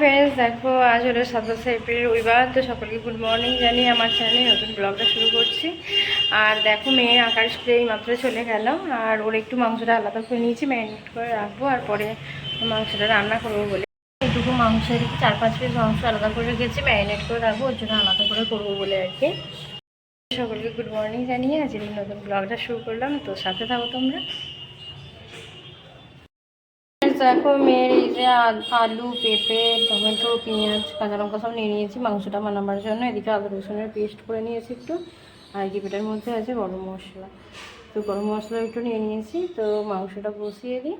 Friends দেখো, আজ হলো সাতাশে এপ্রিল রবিবার, তো সকলকে গুড মর্নিং জানিয়ে আমার চ্যানেলে নতুন ব্লগটা শুরু করছি। আর দেখো মেয়ে আঁকার স্কুলে এই মাত্র চলে গেল। আর ওর একটু মাংসটা আলাদা করে নিয়েছি ম্যারিনেট করে রাখব, আর পরে মাংসটা রান্না করব বলে। এইটুকু মাংস চার পাঁচ পিস মাংস আলাদা করে রেখেছি ম্যারিনেট করে রাখব, ওর জন্য আলাদা করে করব বলে আর কি। সকলকে গুড মর্নিং জানিয়ে আজকে নতুন ব্লগটা শুরু করলাম, তো সাথে থাকো তোমরা। দেখো, মেয়ের এই যে আলু, পেঁপে, টমেটো, পেঁয়াজ, কাঁচা লঙ্কা সব নিয়ে নিয়েছি। মাংসটা বানাবার জন্য। এদিকে আদা, রসুনের পেস্ট করে নিয়েছি একটু। আর পেটার মধ্যে আছে গরম মশলা। তো গরম মশলা একটু নিয়ে নিয়েছি। তো মাংসটা বসিয়ে দিই।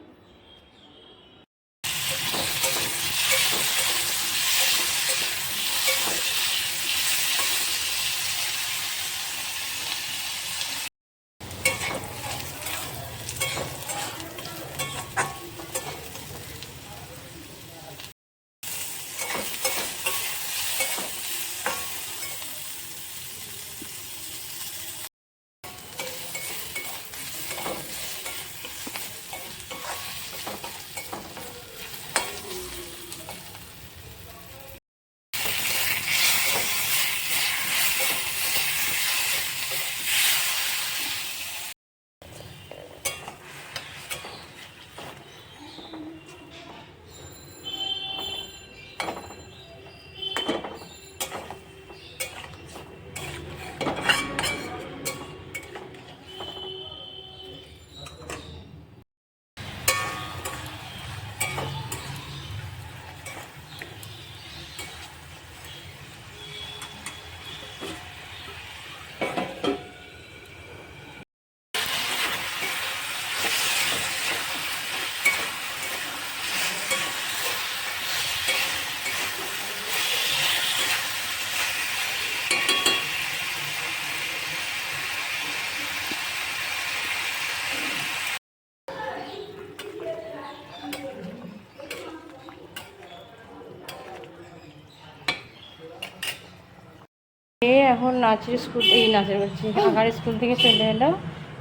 এখন নাচের স্কুল, এই নাচের বলছি আঁকার স্কুল থেকে চলে এলো।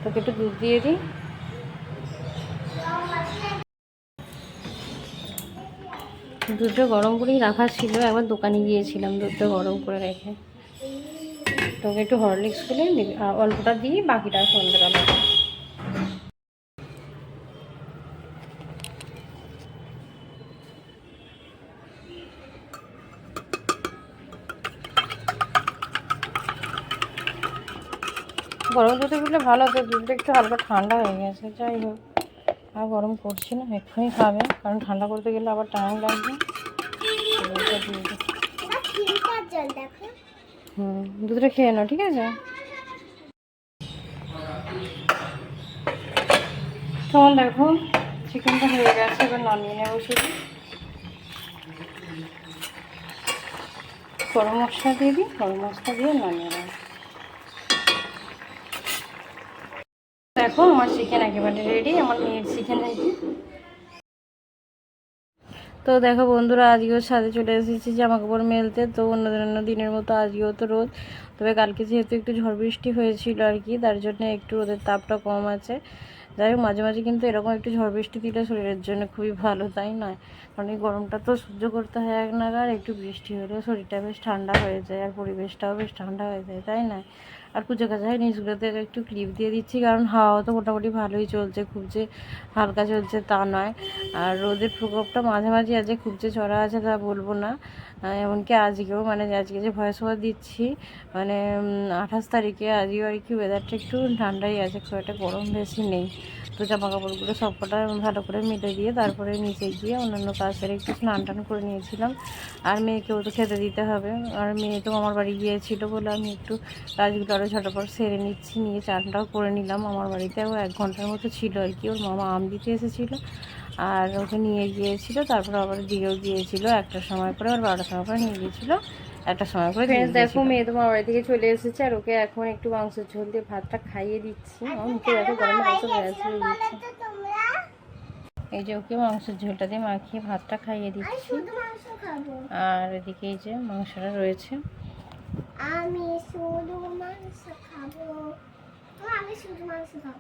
তোকে একটু দুধ দিয়ে দিই। দুধটা গরম করেই রাখা ছিল, একবার দোকানে গিয়েছিলাম দুধটা গরম করে রেখে। তোকে একটু হরলিক্স খুলে অল্পটা দিয়ে বাকিটা সন্ধ্যাবেলা। গরম দুধে দিলে ভালো হতো, দুধটা একটু হালকা ঠান্ডা হয়ে গেছে, যাই হোক। আর গরম করছি না, এক্ষুনি খাবে, কারণ ঠান্ডা করতে গেলে আবার টাইম লাগবে। হুম, দুধটা খেয়ে নাও, ঠিক আছে? তখন দেখো, চিকেনটা হয়ে গেছে, এবার নামিয়ে নেব শুধু। গরম মশলা দিয়ে দিই, গরম মশলা দিয়ে নামিয়ে নেব। দেখো, আমার চিকেন একেবারে রেডি আমার মেয়ের চিকেন তো দেখো বন্ধুরা, আজকেও ছাদে চলে এসেছি জামা কাপড় মেলতে, তো অন্য অন্য দিনের মতো আজকেও তো রোদ। তবে কালকে যেহেতু একটু ঝড় বৃষ্টি হয়েছিল আর কি, তার জন্য একটু রোদের তাপটা কম আছে। যাই হোক, মাঝে মাঝে কিন্তু এরকম একটু ঝড় বৃষ্টি দিলে শরীরের জন্য খুবই ভালো, তাই নয়? কারণ এই গরমটা তো সহ্য করতে হয় এক নাগার একটু বৃষ্টি হলে শরীরটা বেশ ঠান্ডা হয়ে যায় আর পরিবেশটাও বেশ ঠান্ডা হয়ে যায়, তাই না আর পুজো হয় নিচগুলোতে একটু ক্লিপ দিয়ে দিচ্ছি, কারণ হাওয়া তো মোটামুটি ভালোই চলছে, খুব যে হালকা চলছে তা নয়। আর রোদের প্রকোপটা মাঝে মাঝে আজকে খুব যে চড়া আছে তা বলব না। এমনকি আজকেও মানে আজকে যে ভয়েস ওভার দিচ্ছি মানে আঠাশ তারিখে আজকেও আর কি ওয়েদারটা একটু ঠান্ডাই আছে, খুব একটা গরম বেশি নেই। তো জামা কাপড়গুলো সবকটা ভালো করে মিলে দিয়ে তারপরে নিচে গিয়ে অন্যান্য কাজ সেরে একটু স্নান টান করে নিয়েছিলাম। আর মেয়েকেও তো খেতে দিতে হবে। আর মেয়ে তো আমার বাড়ি গিয়েছিল বলে আমি একটু কাজগুলো আরও ঝটপট সেরে নিচ্ছি, নিয়ে চানটাও করে নিলাম। আমার বাড়িতেও এক ঘণ্টার মতো ছিল আর কি। ওর মামা আম দিতে এসেছিল আর ওকে নিয়ে গিয়েছিল। তারপর আবার দিয়েও গিয়েছিল। একটার সময় করে আর বারোটার সময় করে নিয়ে গিয়েছিল। একটা সময় করে দিয়ে দেখো মেয়ে তোমার বাড়ি থেকে চলে এসেছে আর ওকে এখন একটু মাংসের ঝোল দিয়ে ভাতটা খাইয়ে দিচ্ছি। আমার মুখে দেখো গরমে গ্যাস হয়ে দিচ্ছে এই যে ওকে মাংসের ঝোলটা দিয়ে মাখিয়ে ভাতটা খাইয়ে দিচ্ছি। আর এদিকে এই যে মাংসটা রয়েছে। আমি শুধু মাংস খাব। আমি শুধু মাংস খাব।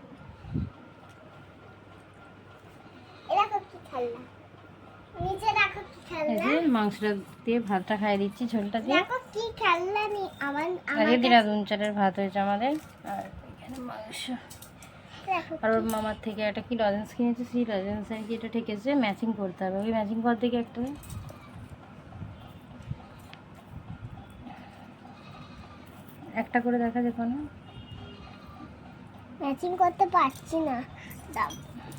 এরকম কি খেলনা নিচে রাখো কি খেলনা এই যে মাংসটা দিয়ে ভাতটা খাইয়ে দিচ্ছি ঝোলটা দিয়ে। দেখো কি খেলনা নি আমার আমার আজকে চালের ভাত হয়েছে আমাদের। আর এখানে মাংস। আর ওর মামার থেকে একটা কি লজেন্স কিনেছে সেই লজেন্স আর কি এটা ঠেকেছে ম্যাচিং করতে হবে। ওই ম্যাচিং কর থেকে একটা। একটা করে দেখা যেত না। ম্যাচিং করতে পারছি না।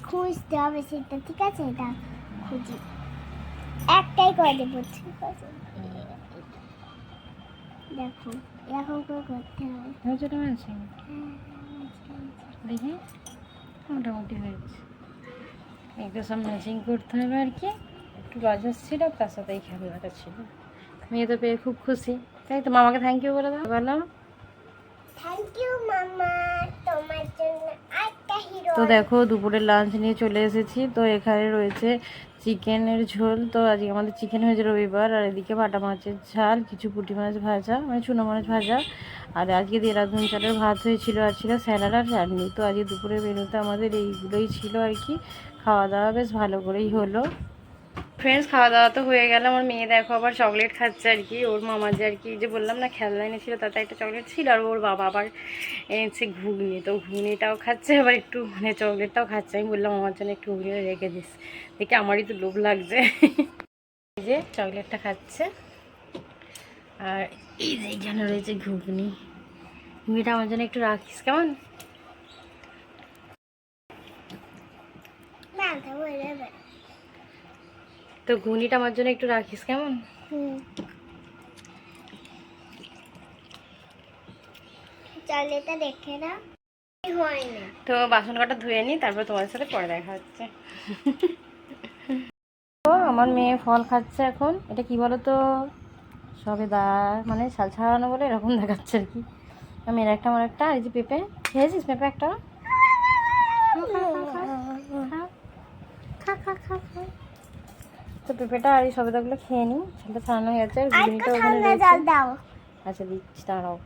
খুঁজতে হবে সেটা ঠিক আছে? এটা খুঁজি। একটাই করে দেবো ঠিক আছে? দেখো এরকম করে করতে হবে। না ম্যাচিং দেখি মোটামুটি হয়েছে। একটু সব ম্যাচিং করতে হবে আর কি। একটু লজেন্স ছিল তার সাথে এই খেলনাটা ছিল। মেয়ে তো পেয়ে খুব খুশি। তাই তো মামাকে থ্যাংক ইউ বলে দাও। বলো থ্যাংক ইউ মামা তোমার জন্য তো দেখো, দুপুরের লাঞ্চ নিয়ে চলে এসেছি। তো এখানে রয়েছে চিকেনের ঝোল। তো আজকে আমাদের চিকেন হয়েছে রবিবার, আর এদিকে বাটা মাছের ঝাল, কিছু পুঁটি মাছ ভাজা মানে চুনো মাছ ভাজা। আর আজকে দেরাদুন চালের ভাত হয়েছিল, আর ছিল স্যালাড আর চাটনি। তো আজকে দুপুরের মেনুতে আমাদের এইগুলোই ছিল আর কি। খাওয়া দাওয়া বেশ ভালো করেই হলো। ফ্রেন্ডস খাওয়া দাওয়া তো হয়ে গেল। আমার মেয়ে দেখো আবার চকলেট খাচ্ছে আর কি। ওর মামা যে আর কি, যে বললাম না, খেলনা এনেছিল, তাতে একটা চকলেট ছিল আর ওর বাবা আবার এনেছে ঘুগনি। তো ঘুগনিটাও খাচ্ছে, আবার একটু মানে চকলেটটাও খাচ্ছে। আমি বললাম, আমার জন্য একটু ঘুগনি রেখে দিস। দেখে আমারই তো লোভ লাগছে। এই যে চকলেটটা খাচ্ছে। আর এই যে এখানে রয়েছে ঘুগনি। ঘুগনিটা আমার জন্য একটু রাখিস, কেমন? না তো ঘুগনিটা আমার জন্য একটু রাখিস কেমন? দেখে না? তো বাসন কটা ধুয়ে নিই তারপর তোমাদের সাথে পরে দেখা হচ্ছে। আমার মেয়ে ফল খাচ্ছে এখন। এটা কি বলো তো সবে দা মানে ছাল ছাড়ানো বলে এরকম দেখাচ্ছে আর কি। মেয়ের একটা আমার একটা আর এই যে পেঁপে। খেয়েছিস পেঁপে একটা? পেঁপেটা আর এই সবেদাগুলো খেয়ে নিই ছাড়ানো হয়ে গেছে আর ঘুগনিটা ওখানে আচ্ছা দিচ্ছি দাঁড়াও।